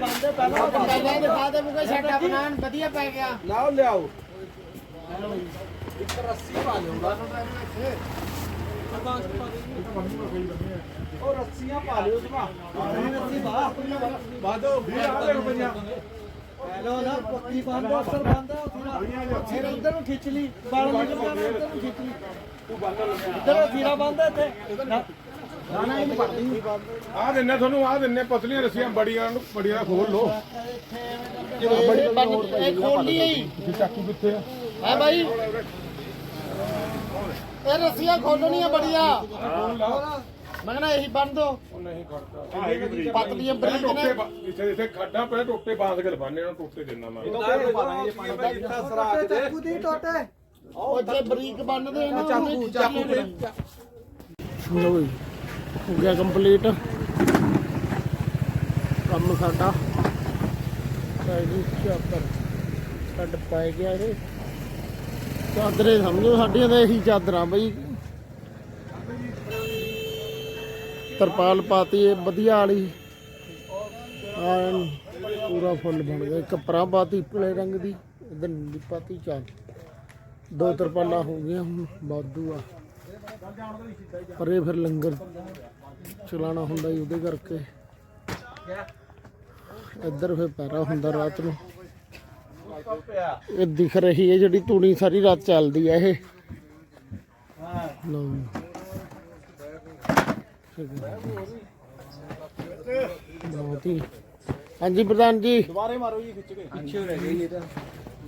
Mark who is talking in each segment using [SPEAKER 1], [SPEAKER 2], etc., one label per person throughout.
[SPEAKER 1] ਬੰਦੇ ਪਹਿਲਾਂ
[SPEAKER 2] ਪਹਿਲਾਂ ਦਿਖਾ ਦੇ ਮੁਕੇ ਸਾਡਾ ਬਣਾਉਣ ਵਧੀਆ ਪੈ ਗਿਆ
[SPEAKER 1] ਲਾਓ ਲਿਆਓ ਇੱਕ ਰੱਸੀ ਪਾ ਲਿਓ ਉਹ ਰੱਸੀਆਂ ਪਾ ਲਿਓ ਜਮਾ ਰੱਸੀ ਪਾ ਬਾਦੋ 20000 ਰੁਪਈਆ
[SPEAKER 3] ਲੋ ਨਾ ਪੱਕੀ ਬੰਦ ਅਸਰ ਬੰਦ ਫਿਰ ਉਧਰ ਨੂੰ ਖਿੱਚ ਲਈ ਬਾਲ ਨਿਕਲ ਜਾਣਾ ਉਧਰ ਨੂੰ ਖਿੱਚ ਲਈ ਇਧਰ ਸੀਰਾ ਬੰਦ ਹੈ ਨਾ ਨਾ
[SPEAKER 4] ਆ ਦਿੰਨੇ ਤੁਹਾਨੂੰ ਆ ਦਿੰਨੇ ਪਤਲੀਆਂ ਰੱਸੀਆਂ ਬੜੀਆਂ ਨੂੰ ਬੜੀਆਂ ਖੋਲ ਲੋ
[SPEAKER 2] ਇਹ ਬੰਨ ਇਹ ਖੋਲੀ ਹੀ
[SPEAKER 4] ਤੁਸੀਂ ਚਾਕੂ ਕਿੱਥੇ ਆ?
[SPEAKER 2] ਹੈ ਭਾਈ ਇਹ ਰੱਸੀਆਂ ਖੋਲਣੀਆਂ ਬੜੀਆਂ। ਮੈਂ ਕਹਿੰਦਾ ਇਹੀ ਬੰਨ ਦੋ।
[SPEAKER 4] ਉਹ ਨਹੀਂ ਖੜਦਾ ਬਰੀਕ
[SPEAKER 2] ਪਤਲੀਆਂ ਬਰੀਕ
[SPEAKER 4] ਟੋਟੇ
[SPEAKER 2] ਨੇ
[SPEAKER 4] ਪਾ- ਇੱਥੇ ਇੱਥੇ ਖੱਡਾ ਪਿਆ ਟੋਟੇ ਬਾਂਸ ਕੇ ਲਵਾਨੇ ਉਹਨਾਂ ਟੋਟੇ ਦੇਣਾ ਮੈਂ
[SPEAKER 1] ਜਿੱਥਾ ਸਰਾਖ ਦੇ
[SPEAKER 3] ਚਾਕੂ ਦੀ ਟੋਟੇ।
[SPEAKER 2] ਉਹ ਜੇ ਬਰੀਕ ਬੰਨਦੇ ਆ ਨਾ
[SPEAKER 1] ਚਾਕੂ ਚਾਕੂ ਦੇ।
[SPEAKER 2] ਹੋ ਗਿਆ ਕੰਪਲੀਟ ਕੰਮ ਸਾਡਾ। ਸਾਡੀ ਚਾਦਰ ਛੱਡ ਪਾਏ ਗਿਆ ਇਹ। ਚਾਦਰੇ ਸਮਝੋ, ਸਾਡੀਆਂ ਤਾਂ ਇਹੀ ਚਾਦਰਾਂ ਬਈ। ਤਰਪਾਲ ਪਾਤੀ ਇਹ ਵਧੀਆ ਵਾਲੀ। ਪੂਰਾ ਫੁੱਲ ਬਣ ਗਿਆ। ਇੱਕ ਪਾਤੀ ਪੀਲੇ ਰੰਗ ਦੀ, ਇਧਰ ਨੀਲੀ ਪਾਤੀ, ਚਾਲ। ਦੋ ਤਰਪਾਲਾਂ ਹੋ ਗਈਆਂ ਹੁਣ, ਵਾਧੂ ਆ। ਪਰ ਇਹ ਫਿਰ ਲੰਗਰ ਚਲਾਣਾ ਹੁੰਦਾ ਹੀ ਉਹਦੇ ਕਰਕੇ। ਇੱਧਰ ਫਿਰ ਪੈਰਾ ਹੁੰਦਾ ਰਾਤ ਨੂੰ। ਇਹ ਦਿਖ ਰਹੀ ਹੈ ਜਿਹੜੀ ਤੂੜੀ ਸਾਰੀ ਰਾਤ ਚੱਲਦੀ ਹੈ ਇਹ। ਲਓ ਜੀ। ਬਹੁਤ ਹੀ ਹਾਂਜੀ ਪ੍ਰਧਾਨ ਜੀ।
[SPEAKER 1] ਦੁਬਾਰੇ ਮਾਰੋ ਜੀ ਖਿੱਚ ਕੇ। ਪਿੱਛੇ ਰਹਿ ਗਈ ਇਹ ਤਾਂ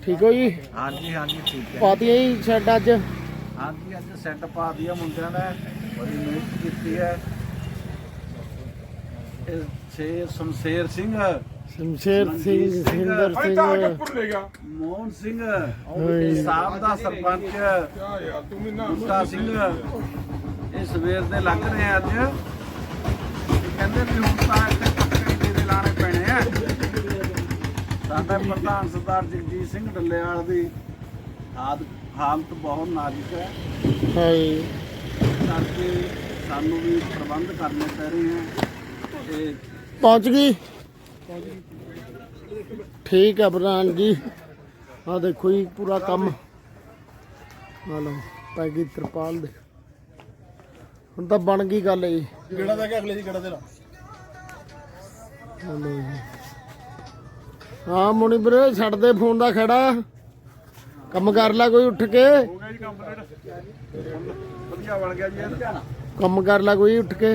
[SPEAKER 2] ਠੀਕ ਹੋ ਜੀ?
[SPEAKER 5] ਹਾਂਜੀ ਹਾਂਜੀ ਠੀਕ ਹੈ।
[SPEAKER 2] ਪਾਤੀਆਂ ਜੀ ਸ਼ੈੱਡ ਅੱਜ।
[SPEAKER 5] ਹਾਂਜੀ ਅੱਜ ਸੈੱਟ ਪਾ ਦਿਆ ਮੁੰਡਿਆਂ ਨੇ। ਬੜੀ ਮਿਹਨਤ ਕੀਤੀ ਹੈ। ਇਹ ਛੇ ਸ਼ਮਸ਼ੇਰ ਸਿੰਘ।
[SPEAKER 2] ਸ਼ਮਸ਼ੇਰ ਸਿੰਘ ਸਿੰਦਰ
[SPEAKER 4] ਓਏ ਤਾਂ ਆ ਕੇ
[SPEAKER 2] ਸਿੰਘ
[SPEAKER 5] ਮੋਹਨ ਸਿੰਘ। ਸਾਹਿਬ ਦਾ ਸਰਪੰਚ।
[SPEAKER 4] ਕਿਆ ਯਾਰ ਤੂੰ ਵੀ ਨਾ
[SPEAKER 5] ਬੂਟਾ ਸਿੰਘ। ਇਹ ਸਵੇਰ ਦੇ ਲੱਗ ਰਹੇ ਆ ਅੱਜ। ਇਹ ਕਹਿੰਦੇ ਵੀ ਹੁਣ ਤਾਂ ਇੱਥੇ ਪੱਕੇ ਡੇਰੇ ਲਾਣੇ ਪੈਣੇ ਆ। ਸਾਡਾ ਪ੍ਰਧਾਨ ਸਰਦਾਰ ਜਗਜੀਤ ਸਿੰਘ ਡੱਲੇਵਾਲ ਦੀ ਹਾਦ- ਹਾਲਤ ਬਹੁਤ ਨਾਜ਼ੁਕ ਹੈ।
[SPEAKER 2] ਹਾਏ
[SPEAKER 5] ਕਰਕੇ ਸਾਨੂੰ ਵੀ ਪ੍ਰਬੰਧ ਕਰਨੇ ਪੈ ਰਹੇ ਹੈ ਤੇ
[SPEAKER 2] ਪਹੁੰਚ ਗਈ? ਠੀਕ ਹੈ ਪ੍ਰਧਾਨ ਜੀ। ਆ ਦੇਖੋ ਜੀ ਪੂਰਾ ਕੰਮ। ਆ ਲਓ ਪੈ ਗਈ ਤਰਪਾਲ ਦੇ। ਹੁਣ ਤਾਂ ਬਣ ਗਈ ਗੱਲ ਜੀ
[SPEAKER 1] ਕਿਹੜਾ ਦਾ ਕਿ ਅਗਲੇ ਦੀ ਕਿਹੜਾ
[SPEAKER 2] ਜੀ। ਹਾਂ ਮੁਨੀ ਵੀਰੇ ਛੱਡ ਦੇ ਫੋਨ ਦਾ ਖੜਾ। ਕੰਮ ਕਰ ਲੈ ਕੋਈ ਉੱਠ ਕੇ।
[SPEAKER 5] ਹੋ ਗਿਆ ਜੀ ਕੰਪਲੀਟ ਵਧੀਆ ਬਣ ਗਿਆ ਜੀ ਇਹ
[SPEAKER 2] ਕੰਮ ਕਰ ਲੈ ਕੋਈ ਉੱਠ ਕੇ।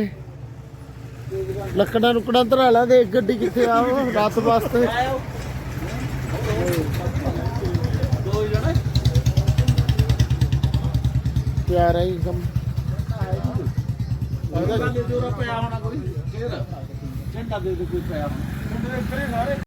[SPEAKER 2] ਲੱਕੜਾਂ ਲੁਕੜਾਂ ਧਰਾ ਲੈ ਦੇ ਗੱਡੀ ਕਿੱਥੇ ਆ ਉਹ ਰਾਤ ਵਾਸਤੇ।
[SPEAKER 1] ਦੋ ਜਣੇ
[SPEAKER 2] ਹੈ ਜੀ ਕੰਮ।
[SPEAKER 1] ਉਹਦਾ ਜੋਰਾ ਪਿਆ ਹੋਣਾ ਕੋਈ ਫੇਰ। ਝੰਡਾ ਦੇ ਦੇ ਕੋਈ ਪਿਆ ਹੋਣਾ।